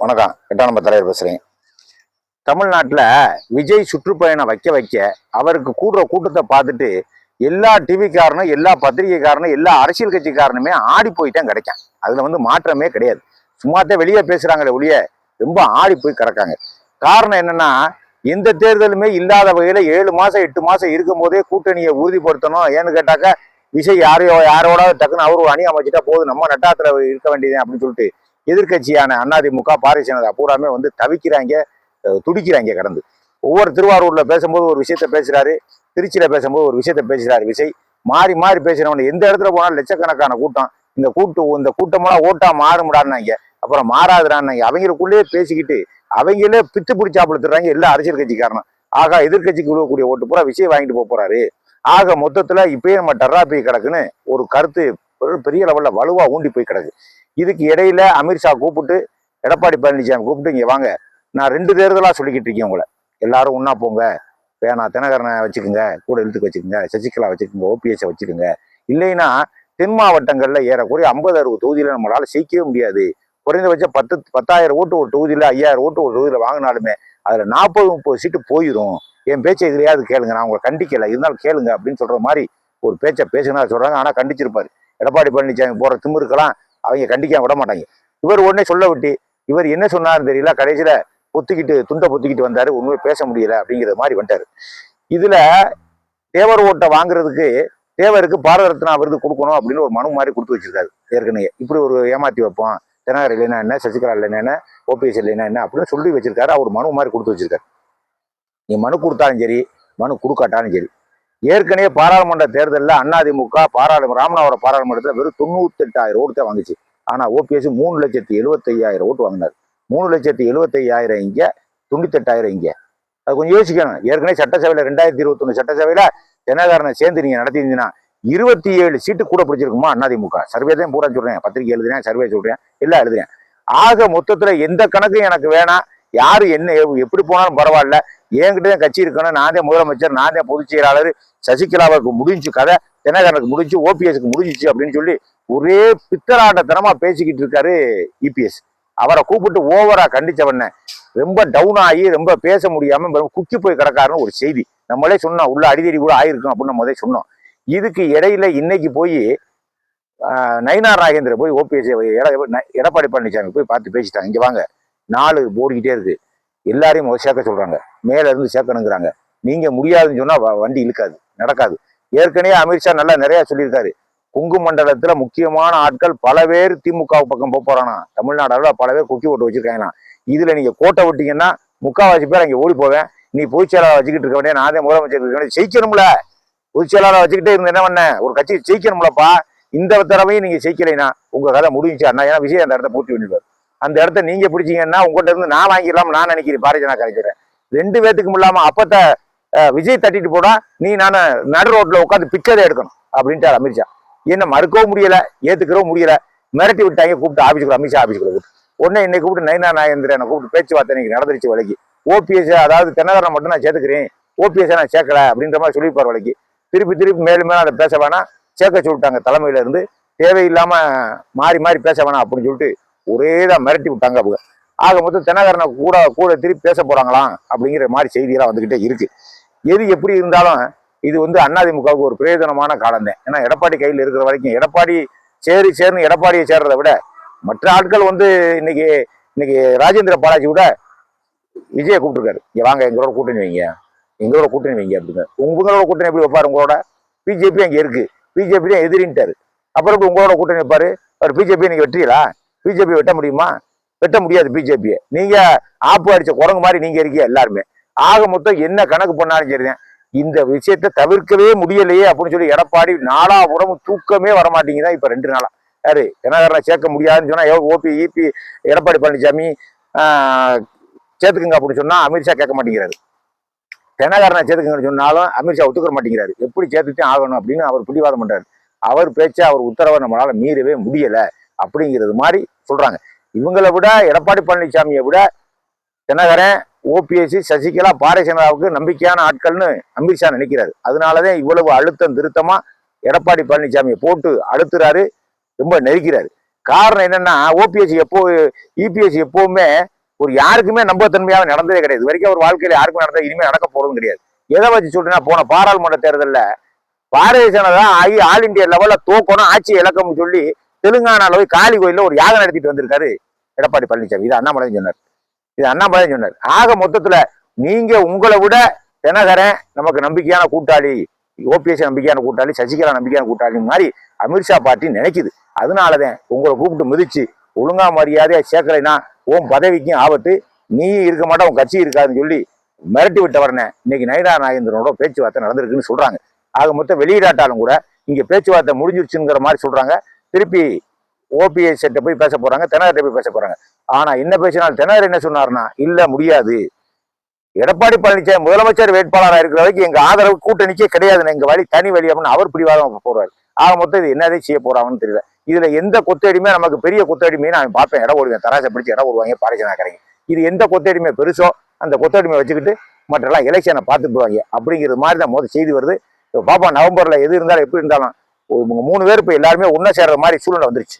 வணக்கம். எட்டாம் தலைவர் பேசுகிறேன் தமிழ்நாட்டில் விஜய் சுற்றுப்பயணம் வைக்க வைக்க அவருக்கு கூடுற கூட்டத்தை பார்த்துட்டு எல்லா டிவிக்காரனும் எல்லா பத்திரிகைக்காரனும் எல்லா அரசியல் கட்சிக்காரனுமே ஆடி போயிட்டான் கிடைக்கும் அதில் வந்து மாற்றமே கிடையாது. சும்மாத்தான் வெளியே பேசுகிறாங்களே ஒழிய ரொம்ப ஆடி போய் கிடக்காங்க. காரணம் என்னன்னா எந்த தேர்தலுமே இல்லாத வகையில் ஏழு மாதம் எட்டு மாதம் இருக்கும் போதே கூட்டணியை உறுதிப்படுத்தணும். ஏன்னு கேட்டாக்கா விஜய் யாரையோ யாரோட டக்குன்னு அவரு அணி அமைச்சிட்டா போதும். நம்ம நட்டாத்துல இருக்க வேண்டியது அப்படின்னு சொல்லிட்டு எதிர்க்கட்சியான அதிமுக பாரதிய ஜனதா பூராமே வந்து தவிக்கிறாங்க துடிக்கிறாங்க கடந்து. ஒவ்வொரு திருவாரூர்ல பேசும்போது ஒரு விஷயத்த பேசுறாரு திருச்சியில பேசும்போது ஒரு விஷயத்த பேசுறாரு விஜய். மாறி மாறி பேசுறவன எந்த இடத்துல போனாலும் லட்சக்கணக்கான கூட்டம். இந்த கூட்டு இந்த கூட்டமெல்லாம் ஓட்டா மாறுமுடான்னாங்க. அப்புறம் மாறாதுடான்னாங்க. அவங்களுக்குள்ளேயே பேசிக்கிட்டு அவங்களே பித்து பிடிச்சாப்படுத்துறாங்க எல்லா அரசியல் கட்சிக்காரனும். ஆகா எதிர்கட்சிக்கு விழுவக்கூடிய ஓட்டு பூரா விஜய் வாங்கிட்டு போக போறாரு. ஆக மொத்தத்துல இப்பயே நம்ம டர்ராப்பி கிடக்குன்னு ஒரு கருத்து பெரிய லெவல்ல வலுவா ஊண்டி போய் கிடக்கு. இதுக்கு இடையில அமித்ஷா கூப்பிட்டு எடப்பாடி பழனிசாமி கூப்பிட்டு இங்க வாங்க. நான் ரெண்டு தேர்தலா சொல்லிக்கிட்டு இருக்கேன் உங்களை. எல்லாரும் ஒன்றா போங்க. வேணா தினகரனை வச்சுக்கோங்க கூட இழுத்துக்கு வச்சுக்கோங்க சசிகலா வச்சுக்கோங்க ஓபிஎஸ் வச்சுக்கோங்க. இல்லைன்னா தென் மாவட்டங்களில் ஏறக்குறைய ஐம்பது அறுபது தொகுதியில் நம்மளால் ஜெயிக்கவே முடியாது. குறைந்தபட்சம் பத்து பத்தாயிரம் ஓட்டு ஒரு தொகுதியில் ஐயாயிரம் ஓட்டு ஒரு தொகுதியில் வாங்கினாலுமே அதில் நாற்பது முப்பது சீட்டு போயிடும். என் பேச்சை இதுலையாவது கேளுங்க. நான் உங்களை கண்டிக்கல. இருந்தாலும் கேளுங்க அப்படின்னு சொல்கிற மாதிரி ஒரு பேச்சை பேசுனா சொல்கிறாங்க ஆனால் கண்டிச்சிருப்பாரு. எடப்பாடி பழனிசாமி போகிற திமுருக்கெல்லாம் அவங்க கண்டிக்காம விட மாட்டாங்க. இவர் உடனே சொல்ல விட்டு இவர் என்ன சொன்னார்னு தெரியல கடைசியில பொத்திக்கிட்டு துண்டை பொத்திக்கிட்டு வந்தாரு உண்மையை பேச முடியல அப்படிங்கிற மாதிரி வந்தாரு இதுல தேவர் ஓட்டை வாங்குறதுக்கு தேவருக்கு பாரத ரத்னா விருது கொடுக்கணும் அப்படின்னு ஒரு மனு மாதிரி கொடுத்து வச்சிருக்காரு ஏற்கனவே. இப்படி ஒரு ஏமாத்தி வைப்போம் தினகர் இல்லைன்னா என்ன சசிகலா இல்லைன்னா என்ன ஓபிஎஸ் இல்லைன்னா என்ன அப்படின்னு சொல்லி வச்சிருக்காரு அவர் மனு மாதிரி கொடுத்து வச்சிருக்காரு. நீ மனு கொடுத்தாலும் சரி மனு கொடுக்காட்டாலும் சரி ஏற்கனவே பாராளுமன்ற தேர்தலில் அதிமுக பாராளுமன்ற ராமநாதபுரம் பாராளுமன்றத்தில் வெறும் தொண்ணூத்தெட்டாயிரம் ஓட்டு தான் வாங்குச்சு. ஆனால் ஓபிஎஸ் மூணு லட்சத்தி எழுபத்தையாயிரம் ஓட்டு வாங்கினார். மூணு லட்சத்தி எழுபத்தையாயிரம் இங்கே தொண்ணூத்தெட்டாயிரம் இங்கே. அது கொஞ்சம் யோசிக்கணும். ஏற்கனவே சட்டசபையில் ரெண்டாயிரத்தி இருபத்தொன்று சட்டசபையில் தினகரனை சேர்ந்து நீங்கள் நடத்தியிருந்தீங்கன்னா இருபத்தி ஏழு சீட்டு கூட பிடிச்சிருக்குமா அதிமுக சர்வே தான் பூரா சொல்கிறேன் பத்திரிகை எழுதுறேன் சர்வே சொல்கிறேன் எல்லாம் எழுதுறேன். ஆக மொத்தத்தில் எந்த கணக்கும் எனக்கு வேணாம். யார் என்ன எவ்- எப்படி போனாலும் பரவாயில்ல. என்கிட்ட தான் கட்சி இருக்கணும். நான் தான் முதலமைச்சர் நான் தான் பொதுச் செயலாளர். சசிகலாவுக்கு முடிஞ்சு கதை தினகரனுக்கு முடிஞ்சு ஓபிஎஸ்க்கு முடிஞ்சிச்சு அப்படின்னு சொல்லி ஒரே பித்தராட்டத்தனமா பேசிக்கிட்டு இருக்காரு இபிஎஸ் அவரை கூப்பிட்டு ஓவரா கண்டிச்சவன ரொம்ப டவுன் ஆகி ரொம்ப பேச முடியாம குக்கி போய் கிடக்காருன்னு ஒரு செய்தி. நம்மளே சொன்னோம் உள்ள அடிதடி கூட ஆயிருக்கும் அப்படின்னு நம்ம முதல்ல சொன்னோம். இதுக்கு இடையில இன்னைக்கு போய் நயினார் நாகேந்திர போய் ஓபிஎஸ் எடப்பாடி பழனிசாமி போய் பார்த்து பேசிட்டாங்க. இங்க வாங்க. நாலு போடிக்கிட்டே இருக்கு. எல்லாரையும் முதல்ல சேர்க்க சொல்றாங்க. மேலே இருந்து சேர்க்கணுங்கிறாங்க. நீங்க முடியாதுன்னு சொன்னா வண்டி இழுக்காது. நடக்காது. ஏற்கனவே அமித்ஷா நல்லா நிறைய சொல்லியிருக்காரு. கொங்கு மண்டலத்துல முக்கியமான ஆட்கள் பல பேர் திமுக பக்கம் போக போறானா? தமிழ்நாடு பல பேர் குக்கி ஓட்டு வச்சிருக்காங்களாம் இதுல நீங்க கோட்டை விட்டீங்கன்னா முக்காவாசி பேர் அங்கே ஓடி போவேன். நீ பொதுச் செயலாளர் வச்சுக்கிட்டு இருக்க வேண்டிய நான் தான் முதலமைச்சர் இருக்க வேண்டிய ஜெயிக்கணும்ல. பொதுச் செயலாளர் வச்சுக்கிட்டே இருந்து என்ன பண்ண? ஒரு கட்சி ஜெயிக்கணும்லப்பா. இந்த தடவையும் நீங்க ஜெயிக்கலைன்னா உங்க கதை முடிஞ்சு அண்ணா ஏன்னா விஜய் அந்த இடத்த பூர்த்தி பண்ணிடுவார். அந்த இடத்த நீங்க பிடிச்சீங்கன்னா உங்கள்கிட்ட இருந்து நான் வாங்கிடலாம் நான் நினைக்கிறேன் பாரதிய ஜனதா கலைக்கிறேன் ரெண்டு பேத்துக்கும் இல்லாம அப்பத்த விஜய் தட்டிட்டு போனா நீ நான் நடு ரோட்ல உட்காந்து பிச்சரை எடுக்கணும் அப்படின்ட்டு அமித்ஷா. என்ன மறுக்கவும் முடியல ஏத்துக்கவும் முடியல. மிரட்டி விட்டாங்க கூப்பிட்டு ஆபீஸ்க்குள்ள அமித்ஷா ஆபீஸ்க்குள்ள கூப்பிட்டு. உடனே என்னை கூப்பிட்டு நைனா நாயந்திரனை கூப்பிட்டு பேச்சுவார்த்தை இன்னைக்கு நடந்துருச்சு வழக்கு ஓபிஎஸ் அதாவது தென்னதாரம் மட்டும் நான் சேர்த்துக்கிறேன். ஓபிஎஸ் நான் சேர்க்கல அப்படின்ற மாதிரி சொல்லியிருப்பார் வலைக்கு திருப்பி திருப்பி மேலும் மேலும் அதை பேச வேணாம். சேர்க்க சொல்லிட்டாங்க தலைமையில இருந்து. தேவையில்லாம மாறி மாறி பேச வேணாம் அப்படின்னு சொல்லிட்டு ஒரே தான் மிரட்டி விட்டாங்க அவங்க. ஆக மொத்தம் தினகரனை கூட கூட திருப்பி பேச போறாங்களாம் அப்படிங்கிற மாதிரி செய்தியெல்லாம் வந்துகிட்டே இருக்கு. எது எப்படி இருந்தாலும் இது வந்து அதிமுகவுக்கு ஒரு பிரயோஜனமான காலம் தான். ஏன்னா எடப்பாடி கையில் இருக்கிற வரைக்கும் எடப்பாடி சேரி சேர்னு எடப்பாடியை சேர்றதை விட மற்ற ஆட்கள் வந்து இன்னைக்கு இன்னைக்கு ராஜேந்திர பாலாஜி கூட விஜயை கூப்பிட்டுருக்காரு. இங்க வாங்க எங்களோட கூட்டணி வைங்க. எங்களோட கூட்டணி வைங்க அப்படிங்க உங்களோட கூட்டணி எப்படி வைப்பாரு உங்களோட? பிஜேபி அங்கே இருக்கு. பிஜேபி தான் எதிரின்ட்டாரு. அப்புறம் உங்களோட கூட்டணி வைப்பாரு? அவர் பிஜேபி இன்னைக்கு வெற்றியலா? பிஜேபி வெட்ட முடியுமா? வெட்ட முடியாது பிஜேபியை நீங்க ஆப்பு அடிச்ச குரங்கு மாதிரி நீங்க இருக்கீங்க எல்லாருமே. ஆக மொத்தம் என்ன கணக்கு பண்ணாலும் சரிதான் இந்த விஷயத்தை தவிர்க்கவே முடியலையே அப்படின்னு சொல்லி எடப்பாடி நாலாபுறமும் தூக்கமே வர இப்ப ரெண்டு நாளா. யாரு? தினகரனை சேர்க்க முடியாதுன்னு சொன்னா ஓபி இபி எடப்பாடி பழனிசாமி சேர்த்துக்குங்க அப்படின்னு சொன்னா அமித்ஷா கேட்க மாட்டேங்கிறாரு. தினகரனை சேர்த்துக்குங்கன்னு சொன்னாலும் அமித்ஷா ஒத்துக்க மாட்டேங்கிறாரு. எப்படி சேர்த்துட்டே ஆகணும் அப்படின்னு அவர் பிடிவாதம் பண்றாரு. அவர் பேச்சா அவர் உத்தரவை நம்மளால மீறவே முடியலை. அப்படிங்கிறது மாதிரி சொல்றாங்க. இவங்களை விட எடப்பாடி பழனிசாமியை விட தினகரன் ஓபிஎஸ்சி சசிகலா பாரசேனாவுக்கு நம்பிக்கையான ஆட்கள்னு அமித்ஷா நினைக்கிறாரு. அதனாலதான் இவ்வளவு அழுத்தம் திருத்தமா எடப்பாடி பழனிசாமியை போட்டு அழுத்துறாரு ரொம்ப நெருக்கிறாரு. காரணம் என்னன்னா ஓபிஎஸ்சி எப்போ இபிஎஸ்சி எப்பவுமே ஒரு யாருக்குமே நம்பத்தன்மையாக நடந்ததே கிடையாது. இது வரைக்கும் ஒரு வாழ்க்கையில யாருக்கும் நடந்தது இனிமே நடக்க போறதும் கிடையாது. எதை வச்சு சொல்றேன்னா போன பாராளுமன்ற தேர்தலில் பாரதிய ஜனதா ஆகி ஆல் இண்டியா லெவல்ல தோக்கணும் ஆட்சி இழக்கம்னு சொல்லி தெலுங்கானால போய் காளி கோயிலில் ஒரு யாகம் நடத்திட்டு வந்திருக்காரு எடப்பாடி பழனிசாமி இது அண்ணாமலை சொன்னார். இது அண்ணாமலை சொன்னார். ஆக மொத்தத்துல நீங்க உங்களை விட தினகரன் நமக்கு நம்பிக்கையான கூட்டாளி ஓபிஎஸ் நம்பிக்கையான கூட்டாளி சசிகலா நம்பிக்கையான கூட்டாளி மாதிரி அமித்ஷா பார்ட்டி நினைக்குது. அதனாலதான் உங்களை கூப்பிட்டு மிதிச்சு ஒழுங்கா மரியாதையா சேர்க்கலைன்னா உன் பதவிக்கும் ஆபத்து. நீ இருக்க மாட்டா உன் கட்சி இருக்காதுன்னு சொல்லி மிரட்டி விட்டவரனே இன்னைக்கு நயினா நாகேந்திரனோட பேச்சுவார்த்தை நடந்திருக்குன்னு சொல்றாங்க. ஆக மொத்தம் வெளியிடாட்டாலும் கூட இங்க பேச்சுவார்த்தை முடிஞ்சிருச்சுங்கிற மாதிரி சொல்றாங்க. திருப்பி ஓபிஎஸ் கிட்ட போய் பேச போறாங்க தெனகர்கிட்ட போய் பேச போறாங்க. ஆனா என்ன பேசினால் தெனகர் என்ன சொன்னார்னா இல்ல முடியாது. எடப்பாடி பழனிசாமி முதலமைச்சர் வேட்பாளராக இருக்கிற வரைக்கும் எங்க ஆதரவு கூட்டணிக்கே கிடையாதுன்னு எங்க வழி தனி வழி அப்படின்னு அவர் பிடிவாதம் போறாரு. ஆக மொத்தம் இது என்னதே செய்ய போறாங்கன்னு தெரியல. இதுல எந்த கொத்தடியுமே நமக்கு பெரிய கொத்தடிமையை நான் பார்ப்பேன். இடம் ஓடுவேன் தராசை பிடிச்சி இடம் ஓடுவாங்க பாரஜனாக்கிறீங்க இது எந்த கொத்தடிமை பெருசோ அந்த கொத்தடிமை வச்சுக்கிட்டு மற்றெல்லாம் எலெக்ஷனை பார்த்துட்டு போவாங்க. அப்படிங்கிறது மாதிரி தான் முதல் செய்தி வருது. இப்போ பாப்பா நவம்பர்ல எது இருந்தாலும் எப்படி இருந்தாலும் இவங்க மூணு பேர் இப்போ எல்லாருமே ஒன்றா சேர்ற மாதிரி சூழ்நிலை வந்துருச்சு.